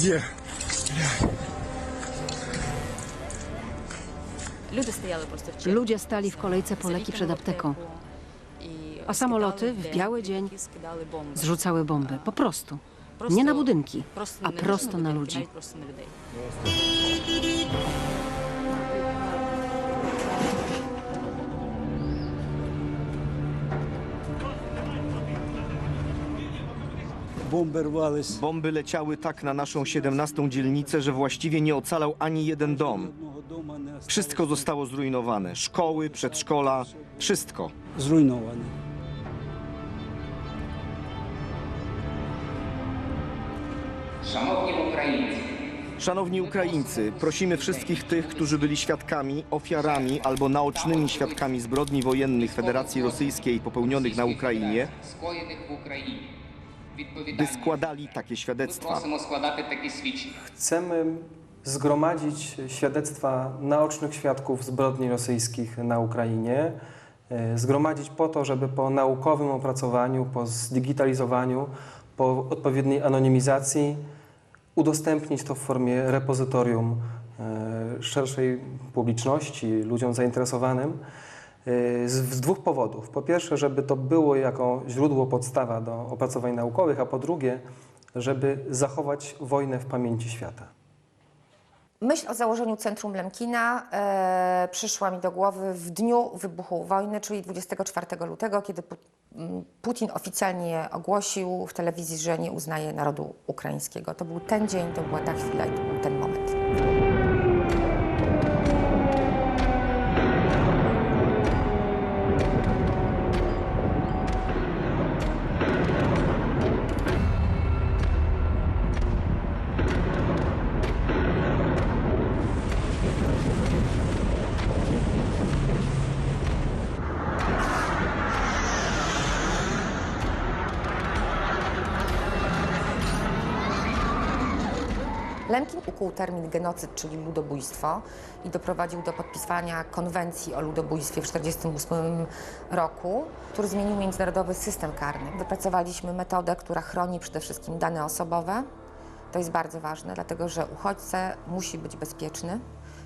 Где? Люди стояли просто в черзі. Ludzie stali w kolejce po leki przed apteką. A samoloty w biały dzień Zrzucały bomby. Po prostu. Nie na budynki, a prosto na ludzi. Просто на людей. Бомби рвались. Bomby leciały tak na naszą 17 dzielnicę, że właściwie nie ocalał ani jeden dom. Одного дома не осталось. Wszystko zostało zrujnowane. Szkoły, przedszkola, wszystko. Зруйноване. Szanowni Ukraińcy, Szanowni Ukraińcy, prosimy wszystkich tych, którzy byli świadkami, ofiarami albo naocznymi świadkami zbrodni wojennych Federacji Rosyjskiej popełnionych na Ukrainie, скоєних в Україні. by składali takie świadectwa. Chcemy zgromadzić świadectwa naocznych świadków zbrodni rosyjskich na Ukrainie, e, zgromadzić po to, żeby po naukowym opracowaniu, po zdigitalizowaniu, po odpowiedniej anonimizacji udostępnić to w formie repozytorium e, szerszej publiczności, ludziom zainteresowanym e, Z, dwóch powodów. Po pierwsze, żeby to było jako źródło, podstawa do opracowań naukowych, a po drugie, żeby zachować wojnę w pamięci świata. Myśl o założeniu Centrum Lemkina e, przyszła mi do głowy w dniu wybuchu wojny, czyli 24 lutego, kiedy Pu- m, Putin oficjalnie ogłosił w telewizji, że nie uznaje narodu ukraińskiego. To był ten dzień, to była ta chwila i to był ten Lemkin ukuł termin genocyd, czyli ludobójstwo i doprowadził do podpisania konwencji o ludobójstwie w 1948 roku, który zmienił międzynarodowy system karny. Wypracowaliśmy metodę, która chroni przede wszystkim dane osobowe. To jest bardzo ważne, dlatego że uchodźca musi być bezpieczny,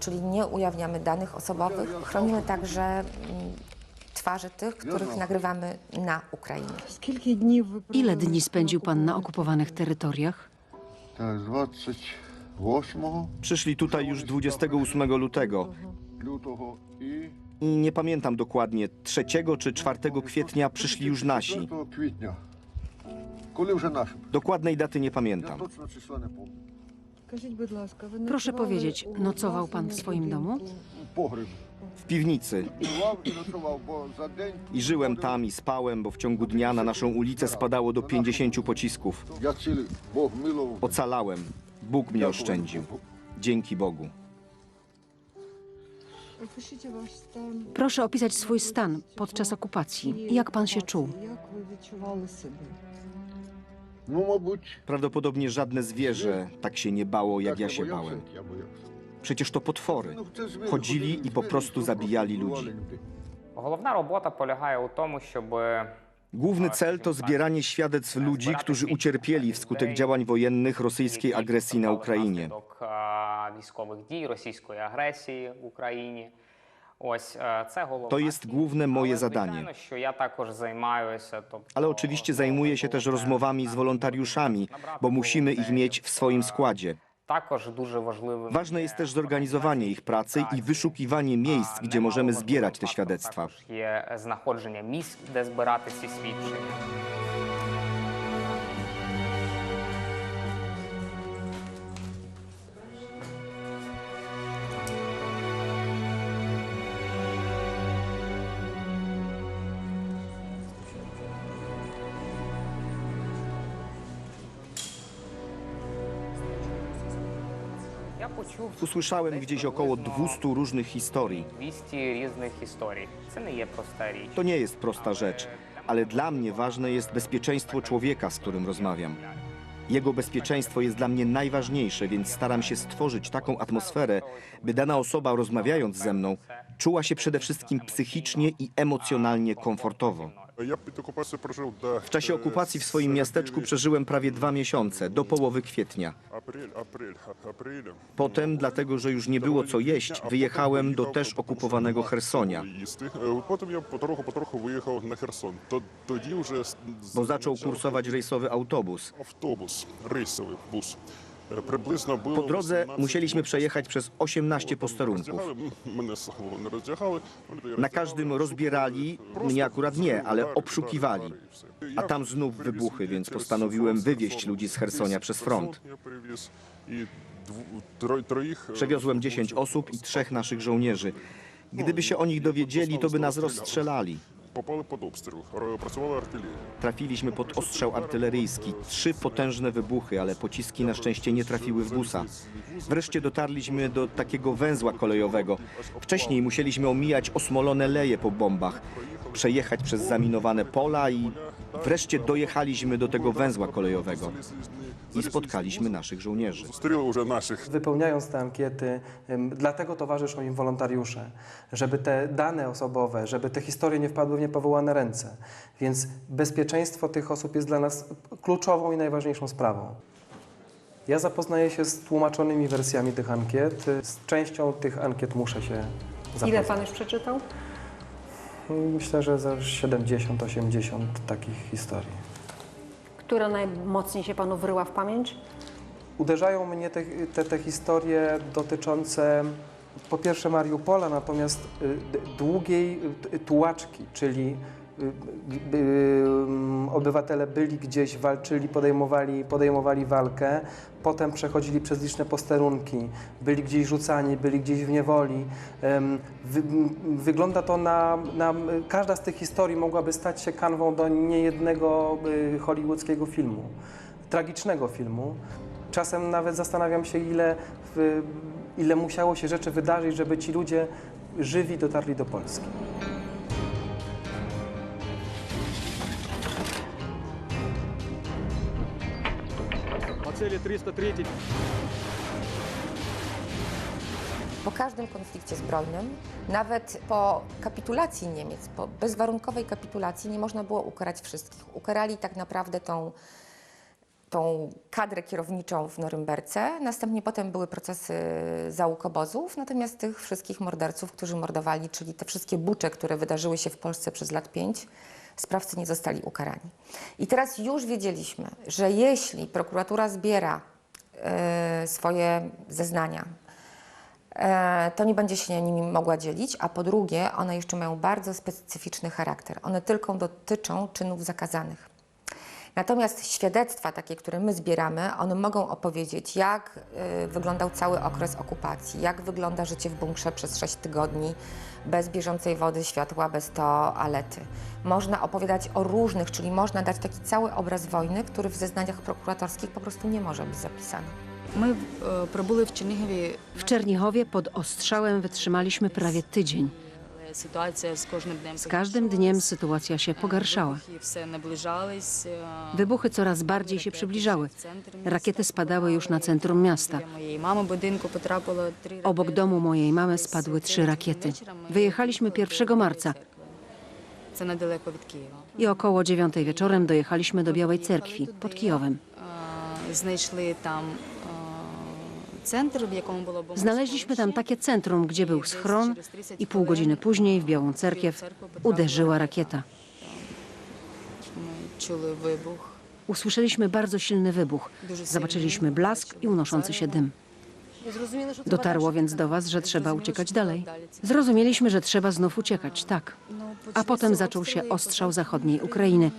czyli nie ujawniamy danych osobowych. Chronimy także mm, twarzy tych, których nagrywamy na Ukrainie. Ile dni spędził pan na okupowanych terytoriach? Tak, 20. Przyszli tutaj już 28 lutego i nie pamiętam dokładnie, 3 czy 4 kwietnia przyszli już nasi. Dokładnej daty nie pamiętam. Proszę powiedzieć, nocował pan w swoim domu? W piwnicy. I żyłem tam i spałem, bo w ciągu dnia na naszą ulicę spadało do 50 pocisków. Ocalałem. Bóg mnie oszczędził. Dzięki Bogu. Опишіть ваш стан. Proszę opisać swój stan podczas okupacji. Jak pan się czuł? Як ви відчували себе? Ну, мабуть, Prawdopodobnie żadne zwierzę tak się nie bało, jak так ja się боявся, bałem. як я боявся. Przecież to potwory. Ну, це звірі Chodzili ходили, i po звірі, prostu що zabijali вбивали ludzi. людей. Головна робота полягає у тому, щоб Główny cel to zbieranie świadectw ludzi, którzy ucierpieli wskutek działań wojennych rosyjskiej agresji na Ukrainie. To jest główne moje zadanie. Ale oczywiście zajmuję się też rozmowami z wolontariuszami, bo musimy ich mieć w swoim składzie. Ważne jest też zorganizowanie ich pracy i wyszukiwanie miejsc, gdzie możemy zbierać te świadectwa. Miejsc, gdzie zbierać te świadectwa. Usłyszałem gdzieś około 200 różnych historii. To nie jest prosta rzecz, ale dla mnie ważne jest bezpieczeństwo człowieka, z którym rozmawiam. Jego bezpieczeństwo jest dla mnie najważniejsze, więc staram się stworzyć taką atmosferę, by dana osoba rozmawiając ze mną czuła się przede wszystkim psychicznie i emocjonalnie komfortowo. W czasie okupacji w swoim miasteczku przeżyłem prawie dwa miesiące, do połowy kwietnia. Potem, dlatego że już nie było co jeść, wyjechałem do też okupowanego Hersonia. Potem wyjechał na To. Bo zaczął kursować rejsowy autobus. Autobus, rejsowy bus. Po drodze musieliśmy przejechać przez 18 posterunków. Na każdym rozbierali, mnie akurat nie, ale obszukiwali. A tam znów wybuchy, więc postanowiłem wywieźć ludzi z Hersonia przez front. Przewiozłem 10 osób i trzech naszych żołnierzy. Gdyby się o nich dowiedzieli, to by nas rozstrzelali. Trafiliśmy pod ostrzał artyleryjski. Trzy potężne wybuchy, ale pociski na szczęście nie trafiły w busa. Wreszcie dotarliśmy do takiego węzła kolejowego. Wcześniej musieliśmy omijać osmolone leje po bombach, przejechać przez zaminowane pola i wreszcie dojechaliśmy do tego węzła kolejowego i spotkaliśmy naszych żołnierzy. Wypełniając te ankiety, dlatego towarzyszą im wolontariusze, żeby te dane osobowe, żeby te historie nie wpadły w nie niepowołane ręce. Więc bezpieczeństwo tych osób jest dla nas kluczową i najważniejszą sprawą. Ja zapoznaję się z tłumaczonymi wersjami tych ankiet. Z częścią tych ankiet muszę się zapoznać. Ile pan już przeczytał? Myślę, że za 70-80 takich historii. Która najmocniej się panu wryła w pamięć? Uderzają mnie te, te, te historie dotyczące po pierwsze Mariupola, natomiast y, długiej y, tułaczki, czyli y, y, y, obywatele byli gdzieś, walczyli, podejmowali, podejmowali walkę, potem przechodzili przez liczne posterunki, byli gdzieś rzucani, byli gdzieś w niewoli. Wygląda to na, na... Każda z tych historii mogłaby stać się kanwą do niejednego y, hollywoodzkiego filmu, tragicznego filmu. Czasem nawet zastanawiam się, ile, w, ile musiało się rzeczy wydarzyć, żeby ci ludzie żywi dotarli do Polski. Po każdym konflikcie zbrojnym, nawet po kapitulacji Niemiec, po bezwarunkowej kapitulacji, nie można było ukarać wszystkich. Ukarali tak naprawdę tą, tą kadrę kierowniczą w Norymberce. Następnie potem były procesy załóg obozów, natomiast tych wszystkich morderców, którzy mordowali, czyli te wszystkie bucze, które wydarzyły się w Polsce przez lat pięć, sprawcy nie zostali ukarani. I teraz już wiedzieliśmy, że jeśli prokuratura zbiera e, swoje zeznania, e, to nie będzie się nimi mogła dzielić, a po drugie, one jeszcze mają bardzo specyficzny charakter. One tylko dotyczą czynów zakazanych. Natomiast świadectwa takie, które my zbieramy, one mogą opowiedzieć, jak y, wyglądał cały okres okupacji, jak wygląda życie w bunkrze przez 6 tygodni bez bieżącej wody, światła, bez toalety. Można opowiadać o różnych, czyli można dać taki cały obraz wojny, który w zeznaniach prokuratorskich po prostu nie może być zapisany. My e, w Czernichowie. W Czernichowie pod ostrzałem wytrzymaliśmy prawie tydzień z każdym dniem. Sytuacja się pogarszała. Wybuchy coraz bardziej się przybliżały. Rakiety spadały już na centrum miasta. Obok domu mojej mamy spadły trzy rakiety. Wyjechaliśmy 1 marca. I około dziewiątej wieczorem dojechaliśmy do Białej Cerkwi pod Kijowem. Znaleźli tam Znaleźliśmy tam takie centrum, gdzie był schron i pół godziny później w Białą Cerkiew uderzyła rakieta. Usłyszeliśmy bardzo silny wybuch. Zobaczyliśmy blask i unoszący się dym. Dotarło więc do was, że trzeba uciekać dalej. Zrozumieliśmy, że trzeba znów uciekać, tak. A potem zaczął się ostrzał zachodniej Ukrainy.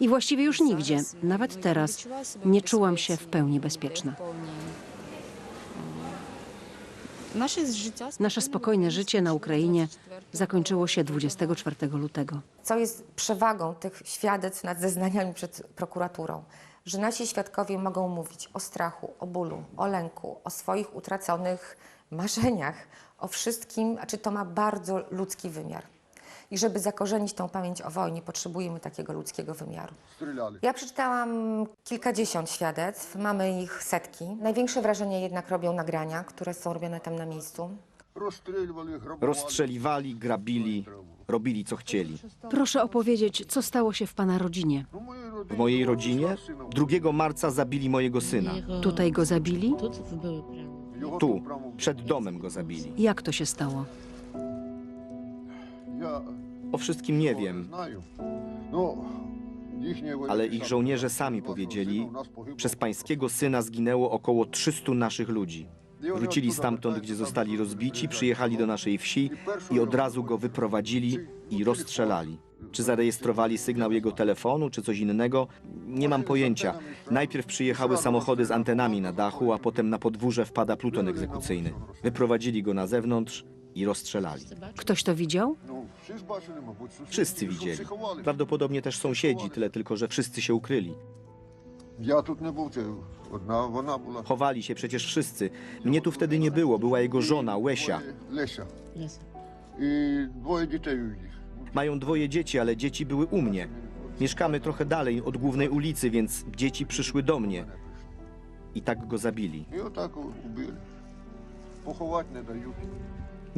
I właściwie już nigdzie, nawet teraz, nie czułam się w pełni bezpieczna. Nasze spokojne życie na Ukrainie zakończyło się 24 lutego. Co jest przewagą tych świadectw nad zeznaniami przed prokuraturą? Że nasi świadkowie mogą mówić o strachu, o bólu, o lęku, o swoich utraconych marzeniach, o wszystkim, a czy to ma bardzo ludzki wymiar. I żeby zakorzenić tą pamięć o wojnie, potrzebujemy takiego ludzkiego wymiaru. Ja przeczytałam kilkadziesiąt świadectw, mamy ich setki. Największe wrażenie jednak robią nagrania, które są robione tam na miejscu. Rozstrzeliwali, grabili, robili co chcieli. Proszę opowiedzieć, co stało się w pana rodzinie. W mojej rodzinie 2 marca zabili mojego syna. Tutaj go zabili? Tu, przed domem go zabili. Jak to się stało? wszystkim nie wiem, ale ich żołnierze sami powiedzieli, przez pańskiego syna zginęło około 300 naszych ludzi. Wrócili stamtąd, gdzie zostali rozbici, przyjechali do naszej wsi i od razu go wyprowadzili i rozstrzelali. Czy zarejestrowali sygnał jego telefonu, czy coś innego? Nie mam pojęcia. Najpierw przyjechały samochody z antenami na dachu, a potem na podwórze wpada pluton egzekucyjny. Wyprowadzili go na zewnątrz, i rozstrzelali. Ktoś to widział? Wszyscy widzieli. Prawdopodobnie też sąsiedzi, tyle tylko, że wszyscy się ukryli. Ja tu nie byłem. Chowali się przecież wszyscy. Mnie tu wtedy nie było, była jego żona, Łesia. Lesia. I dwoje dzieci u nich. Mają dwoje dzieci, ale dzieci były u mnie. Mieszkamy trochę dalej od głównej ulicy, więc dzieci przyszły do mnie. I tak go zabili. I o tak ubili. Pochować nie dają.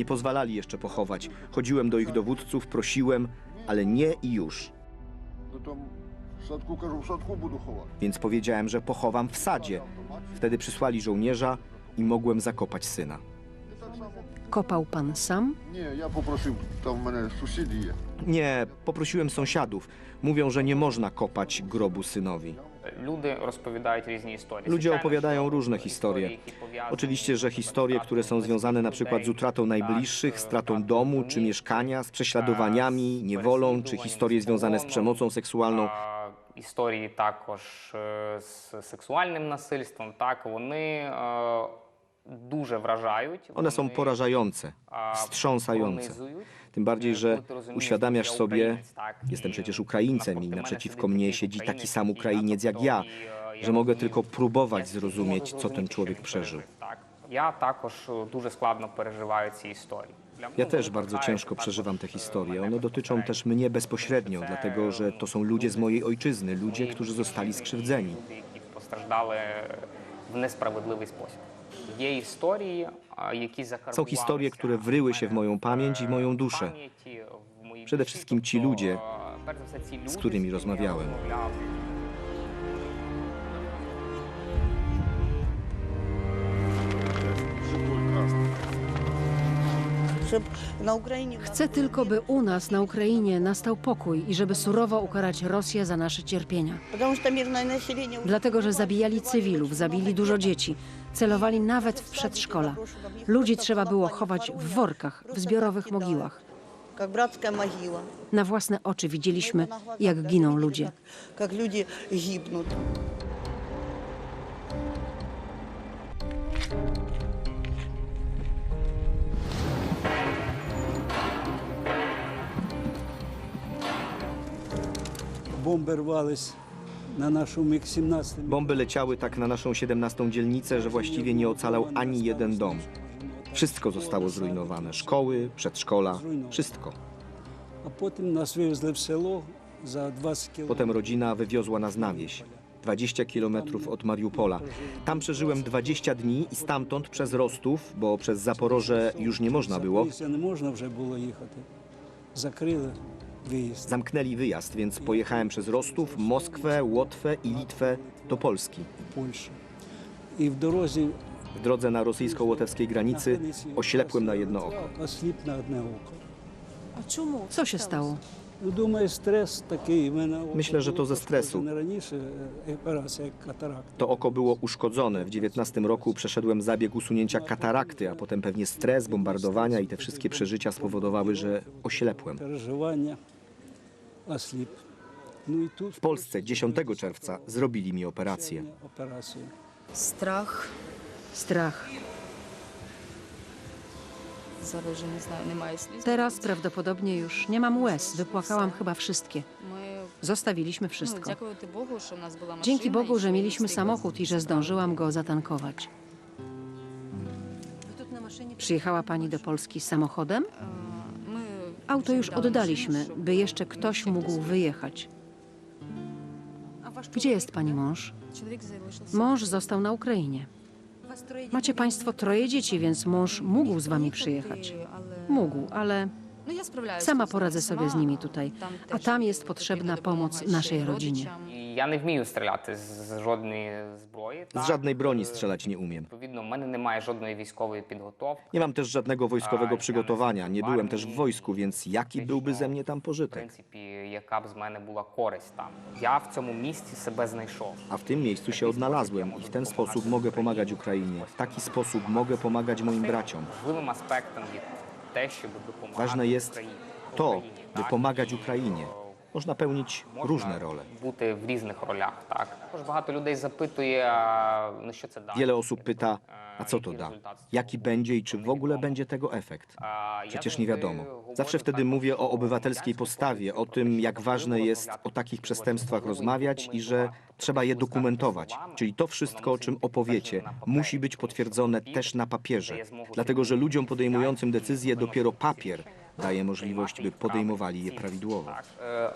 Nie pozwalali jeszcze pochować. Chodziłem do ich dowódców, prosiłem, ale nie i już. No Więc powiedziałem, że pochowam w sadzie. Wtedy przysłali żołnierza i mogłem zakopać syna. Kopał pan sam? Nie, ja poprosił, tam mnie sąsiedzi. Nie, poprosiłem sąsiadów. Mówią, że nie można kopać grobu synowi. Люди розповідають різні історії. Ludzie Звичайно, opowiadają що różne історії, historie. які пов'язані Oczywiście, że з historie, które są втратою związane na близьких przykład z людей, utratą tak, najbliższych, stratą wtratą domu czy domów, mieszkania, z prześladowaniami, niewolą, czy historie związane z przemocą seksualną. А, Історії також е, з сексуальним насильством, так вони е, дуже вражають. One są вони, porażające, а, wstrząsające. пронизують. Tym bardziej, że Коли ти розумієш, uświadamiasz що я sobie, українець, tak, jestem і przecież Ukraińcem i навпроти naprzeciwko мене mnie сидить siedzi taki українець, sam який Ukrainiec jak NATO, ja, і, е, я że mogę розумію, tylko próbować я zrozumieć, можу co ten зрозуміти, człowiek що він przeżył. Так. Я також е, дуже складно переживаю ці історії. Для- Ja ну, też вони bardzo торкаються ciężko також, przeżywam te е, historie. мене One dotyczą безпосередньо. też mnie bezpośrednio, dlatego że to są ludzie z mojej ojczyzny, ludzie, którzy zostali skrzywdzeni. Люди, які постраждали Są historie, które wryły się w moją pamięć i moją duszę. Przede wszystkim ci ludzie, z którymi rozmawiałem. Chcę tylko, by u nas na Ukrainie nastał pokój i żeby surowo ukarać Rosję za nasze cierpienia. Dlatego, że zabijali cywilów, zabili dużo dzieci, celowali nawet w przedszkola. Ludzi trzeba było chować w workach, w zbiorowych mogiłach. Na własne oczy widzieliśmy, jak giną ludzie. Jak ludzie gibną. Бомби рвались на нашу МiG-17. Bomby leciały tak na naszą 17 dzielnicę, że właściwie nie ocalał ani jeden dom. Wszystko zostało zrujnowane. Szkoły, przedszkola, wszystko. А потім нас вивезли в село за 20 кілометрів. Potem rodzina wywiozła nas na wieś. 20 kilometrów od Mariupola. Tam przeżyłem 20 dni i stamtąd przez Rostów, bo przez Zaporoże już nie można było, Запоріжжя не можна вже було їхати. Закрили виїзд. Zamknęli wyjazd, więc pojechałem przez Rostów, Moskwę, Łotwę i Litwę do Polski. W drodze w drodze na rosyjsko-łotewskiej granicy oślepłem na jedno oko. Co się stało? Myślę, że to ze stresu. To oko było uszkodzone. W 19 roku przeszedłem zabieg usunięcia katarakty, a potem pewnie stres, bombardowania i te wszystkie przeżycia spowodowały, że oślepłem. W Polsce 10 czerwca zrobili mi operację. Strach. Strach. Teraz prawdopodobnie już nie mam łez. Wypłakałam chyba wszystkie. Zostawiliśmy wszystko. Dzięki Bogu, że mieliśmy samochód i że zdążyłam go zatankować. Przyjechała pani do Polski samochodem? Auto już oddaliśmy, by jeszcze ktoś mógł wyjechać. Gdzie jest pani mąż? Mąż został na Ukrainie. Macie państwo troje dzieci, więc mąż mógł z wami przyjechać. Mógł, ale sama тут poradzę сама, sobie z nimi а tutaj. там A теж tam jest потрібна potrzebna допомога pomoc ще naszej rodzinie. родичам. І я не вмію стріляти з з жодної зброї. Z żadnej broni strzelać nie umiem. Відповідно, в мене немає жодної військової підготовки. Nie mam też żadnego wojskowego przygotowania. Nie byłem też w wojsku, więc jaki byłby ze mnie tam В pożytek? принципі, яка б з мене була користь там. Я в цьому місці себе znajшов. A w tym miejscu się odnalazłem i w ten sposób mogę pomagać Ukrainie. W taki sposób mogę pomagać moim braciom. Важливим аспектом є те, щоб допомагати Ważne jest to, by pomagać Ukrainie. Można pełnić можна różne role. Бути в різних ролях, так. Також багато людей запитує, а, ну що це дасть. Wiele osób pyta, a co to Jaki da? rezultat z Jaki tego będzie i czy w ogóle będzie tego efekt? А, я Przecież завжди nie wiadomo. говорю Zawsze wtedy також, mówię o що obywatelskiej громадянська postawie, o позиція, tym, що jak ważne важливо jest розмовляти o takich про przestępstwach важливо rozmawiać i że документувати, trzeba je важливо dokumentować. ставити Czyli to wszystko, o czym opowiecie, musi być potwierdzone też na papierze, dlatego że ludziom podejmującym decyzje dopiero papier daje możliwość, by podejmowali je prawidłowo. Tak, e,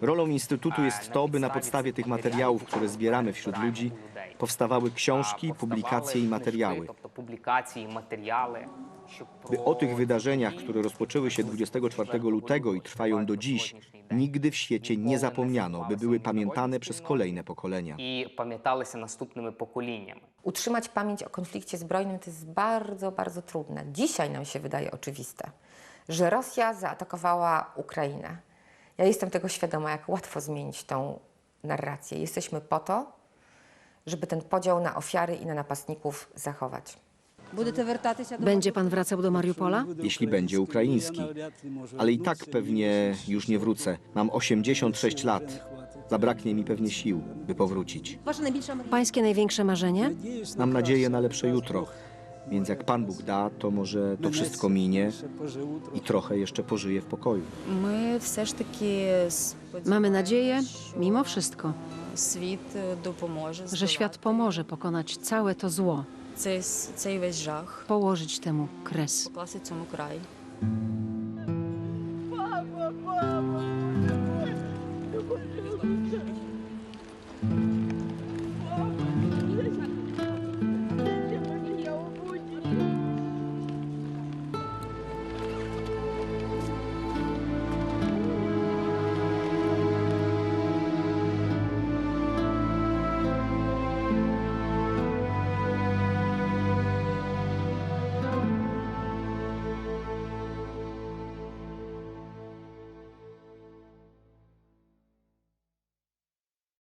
Rolą Instytutu jest to, by na podstawie tych materiałów, które zbieramy wśród ludzi, powstawały książki, publikacje i materiały by o tych wydarzeniach, które rozpoczęły się 24 lutego i trwają do dziś, nigdy w świecie nie zapomniano, by były pamiętane przez kolejne pokolenia. I pamiętały się następnymi pokoleniami. Utrzymać pamięć o konflikcie zbrojnym to jest bardzo, bardzo trudne. Dzisiaj nam się wydaje oczywiste, że Rosja zaatakowała Ukrainę. Ja jestem tego świadoma, jak łatwo zmienić tą narrację. Jesteśmy po to, żeby ten podział na ofiary i na napastników zachować. Будете вертатися до Będzie pan wracał do Mariupola? Jeśli będzie ukraiński. Ale i tak pewnie już nie wrócę. Mam 86 lat. Zabraknie mi pewnie sił, by powrócić. Ваша найбільша мрія? Pańskie największe marzenie? Mam nadzieję na lepsze jutro. Więc jak Pan Bóg da, to może to wszystko minie i trochę jeszcze pożyję w pokoju. Ми все ж таки Mamy nadzieję, mimo wszystko, світ е, допоможе że świat pomoże pokonać całe to zło, цей, цей весь жах. Положить тому крес. Покласти цьому край. Папа, папа!